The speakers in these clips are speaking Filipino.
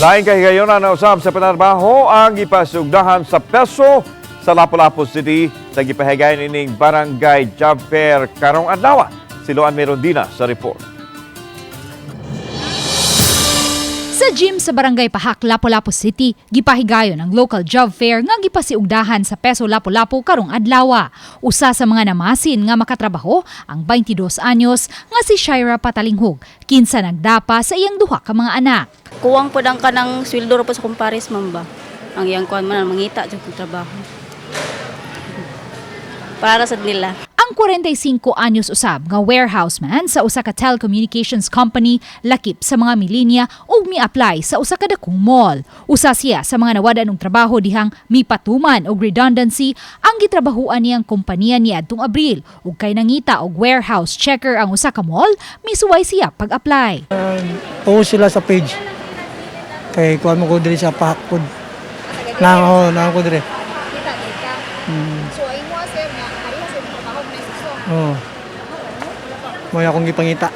Lain kay gayon na usab sa panarbaho ang ipasugdahan sa peso sa Lapu-Lapu City sa gipahigayon ining Barangay Job Fair karong adlaw. Siloan Merondina sa report. Sa gym sa Barangay Pahak, Lapu-Lapu City, gipahigayon ang local job fair nga gipasiugdahan sa Peso Lapu-Lapu karong adlaw. Usa sa mga namasin nga makatrabaho ang 22 anyos nga si Shaira Patalinghog, kinsa nagdapa sa iyang duha ka mga anak. Kuwang po ang kanang sweldo ra po sa kumpares man ba. Ang iyang kuwan man mangita sa trabaho. Para sa nila. Ang 45 anyos usab nga warehouse man sa usa ka telecommunications company lakip sa mga milinya ug mi-apply sa usa ka dakong mall. Usa siya sa mga nawadan og trabaho dihang mipatuman og redundancy ang gitrabahuan niyang kompanya niadtong Abril ug kay nangita og warehouse checker ang usa ka mall, misuway siya pag-apply. post sila sa page. Kay kuha mo ko diri sa pahakod. Na oh, na ko diri. So imo sir nga hari sa trabaho na Oh. Mo akong gipangita.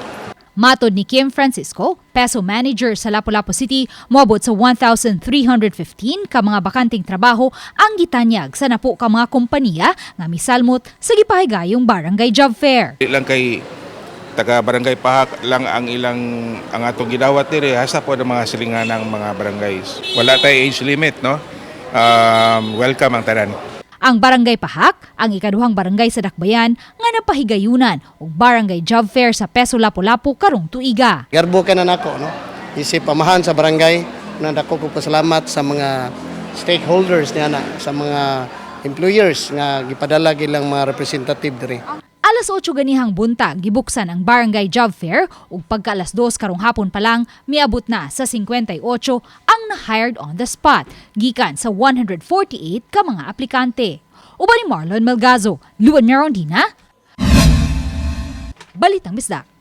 Matod ni Kim Francisco, peso manager sa Lapu-Lapu City, moabot sa 1,315 ka mga bakanting trabaho ang gitanyag sa napo ka mga kompanya nga misalmot sa gipahigayong barangay job fair. Di lang kay taga barangay Pahak lang ang ilang ang atong gidawat diri hasta po ang mga silinganang mga barangays. Wala tay age limit no. Um, welcome ang tanan. Ang Barangay Pahak, ang ikaduhang barangay sa Dakbayan nga napahigayunan og barangay job fair sa Peso Lapu-Lapu karong tuiga. Garbo ka na nako, no? Isip pamahan sa barangay, na dako ko pasalamat sa mga stakeholders niya na, sa mga employers nga gipadala gilang mga representative diri. Alas 8 ganihang buntag gibuksan ang Barangay Job Fair ug pagka alas 2 karong hapon pa lang miabot na sa 58 ang na-hired on the spot gikan sa 148 ka mga aplikante. Uban ni Marlon Melgazo, Luan Merondina. Balitang Bisdak.